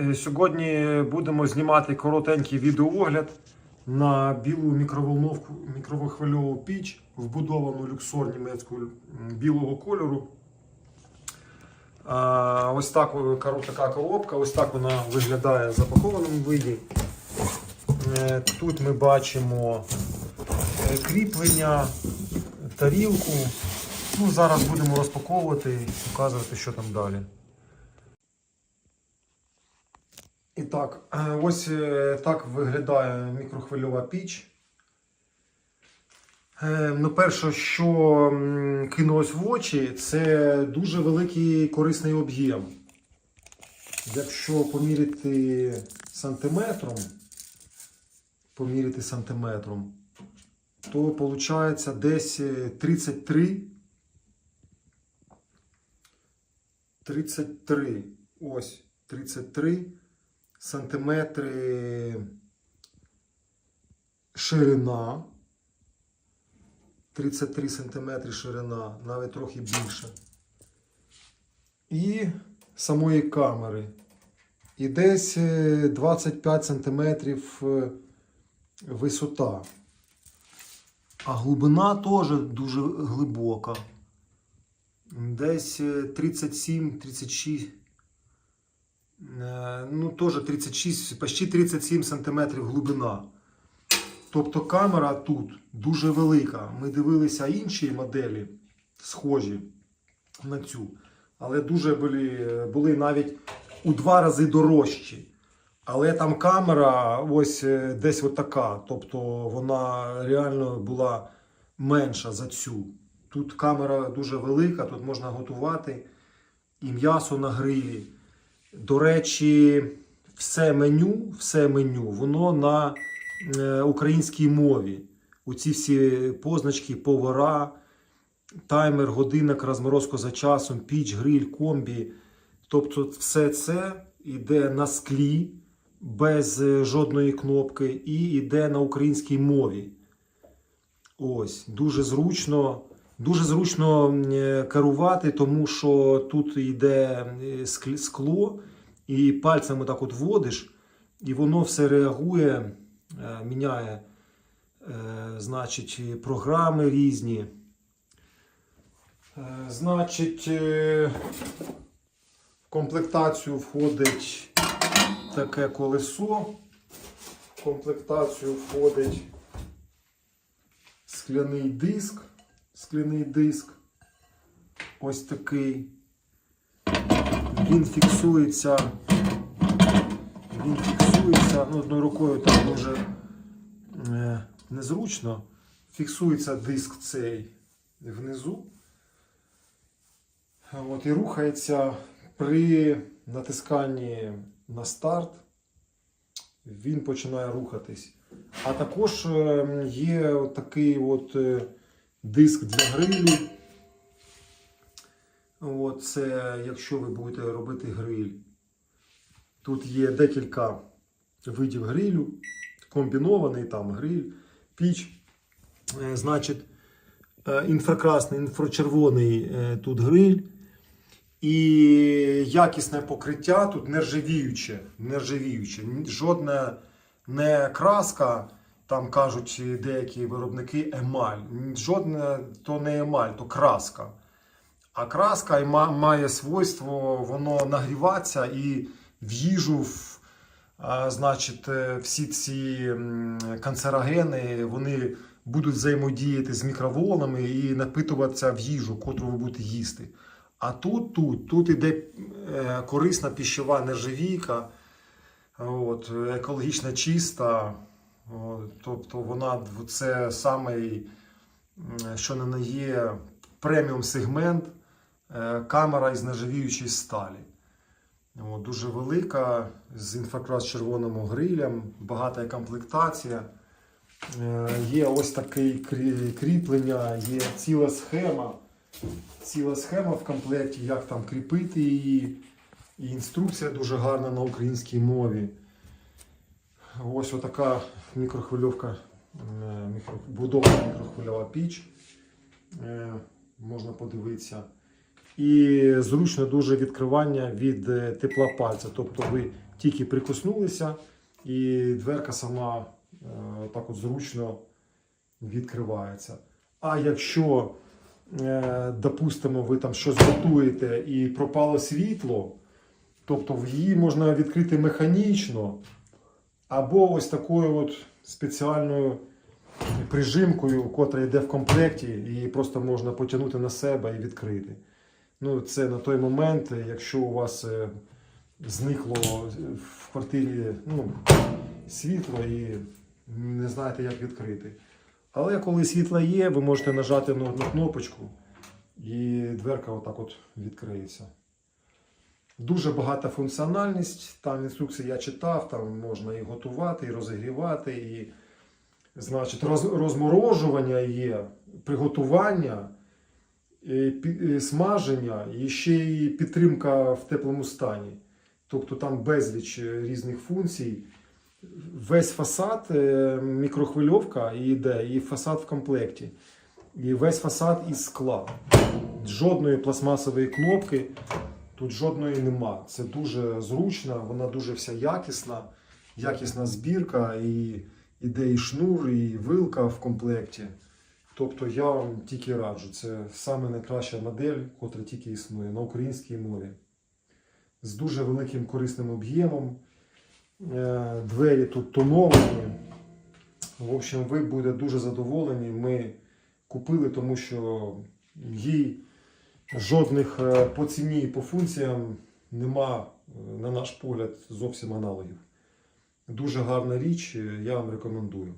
Е, Сьогодні будемо знімати коротенький відеоогляд на білу мікроволновку, мікровохвильову піч, вбудовану люксор німецького білого кольору. Ось так о, така коробка, ось так вона виглядає в запакованому виді. Е, Тут ми бачимо е, кріплення, тарілку. Ну, зараз будемо розпаковувати і показувати, що там далі. І так, е, ось е, так виглядає мікрохвильова піч. Е, Ну, перше, що кинулось в очі, це дуже великий корисний об'єм. Якщо поміряти сантиметром, поміряти сантиметром, то виходить десь е, 33 33. Ось 33 сантиметри ширина. 33 сантиметри ширина, навіть трохи більше. І самої камери. І десь е, 25 сантиметрів е, висота. А глибина теж дуже глибока. Десь е, 37-36. Е, Ну, теж 36, почти 37 сантиметрів глибина. Тобто камера тут дуже велика. Ми дивилися інші моделі, схожі на цю. Але дуже були, були навіть у два рази дорожчі. Але там камера ось е, десь отака. Тобто вона реально була менша за цю. Тут камера дуже велика, тут можна готувати і м'ясо на грилі. До речі, все меню, все меню, воно на е, українській мові. Оці всі позначки, повара, таймер, годинник, розморозку за часом, піч, гриль, комбі. Тобто все це йде на склі без е, жодної кнопки і йде на українській мові. Ось, дуже зручно. Дуже зручно е, керувати, тому що тут йде е, скло, і пальцем так от вводиш, і воно все реагує, е, міняє значить, програми різні. Значить, в комплектацію входить таке колесо. В комплектацію входить скляний диск. Скляний диск. Ось такий. Він фіксується. Він фіксується. Ну, одною рукою там дуже е, незручно. Фіксується диск цей внизу. От, і рухається при натисканні на старт. Він починає рухатись. А також е, є такий от е, диск для грилю. От це якщо ви будете робити гриль. Тут є декілька видів грилю, комбінований там гриль, піч. Е, Значить, е, інфракрасний, інфрачервоний е, тут гриль. І якісне покриття тут нержавіюче. нержавіюче. Жодна не краска, там кажуть деякі виробники емаль. Жодне то не емаль, то краска. А краска має свойство воно нагріватися і в їжу, значить, е, всі ці канцерогени вони будуть взаємодіяти з мікроволнами і напитуватися в їжу, котру ви будете їсти. А тут, тут, тут іде е, корисна піщова нержавійка, от, екологічно чиста. Тобто вона це самий, що не на є преміум сегмент, е, камера із нержавіючої сталі. От, дуже велика, з інфракрас червоним грилем, багата комплектація. Е, Є ось таке кріплення, є ціла схема. Ціла схема в комплекті, як там кріпити її. І інструкція дуже гарна на українській мові. Ось отака мікрохвильовка, е, будована мікрохвильова піч. Е, Можна подивитися. І зручно дуже відкривання від е, тепла пальця. Тобто ви тільки прикоснулися, і дверка сама так от зручно відкривається. А якщо, допустимо, ви там щось готуєте і пропало світло, тобто її можна відкрити механічно, або ось такою от спеціальною прижимкою, котра йде в комплекті, її просто можна потягнути на себе і відкрити. Ну, це на той момент, якщо у вас е, зникло в квартирі ну, світло і не знаєте, як відкрити. Але коли світло є, ви можете нажати на одну кнопочку і дверка отак от відкриється. Дуже багата функціональність. Там інструкції я читав, там можна і готувати, і розігрівати, і значить, роз, розморожування є, приготування, і, і смаження, і ще і підтримка в теплому стані. Тобто там безліч е, різних функцій. Весь фасад, е, мікрохвильовка йде, і фасад в комплекті. І весь фасад із скла. Жодної пластмасової кнопки тут жодної нема. Це дуже зручно, вона дуже вся якісна, якісна збірка, і іде і шнур, і вилка в комплекті. Тобто я вам тільки раджу. Це саме найкраща модель, котра тільки існує на українській мові. З дуже великим корисним об'ємом. Е, Двері тут тоновані. В общем, ви будете дуже задоволені. Ми купили, тому що їй жодних е, по ціні і по функціям нема, е, на наш погляд, зовсім аналогів. Дуже гарна річ, е, я вам рекомендую.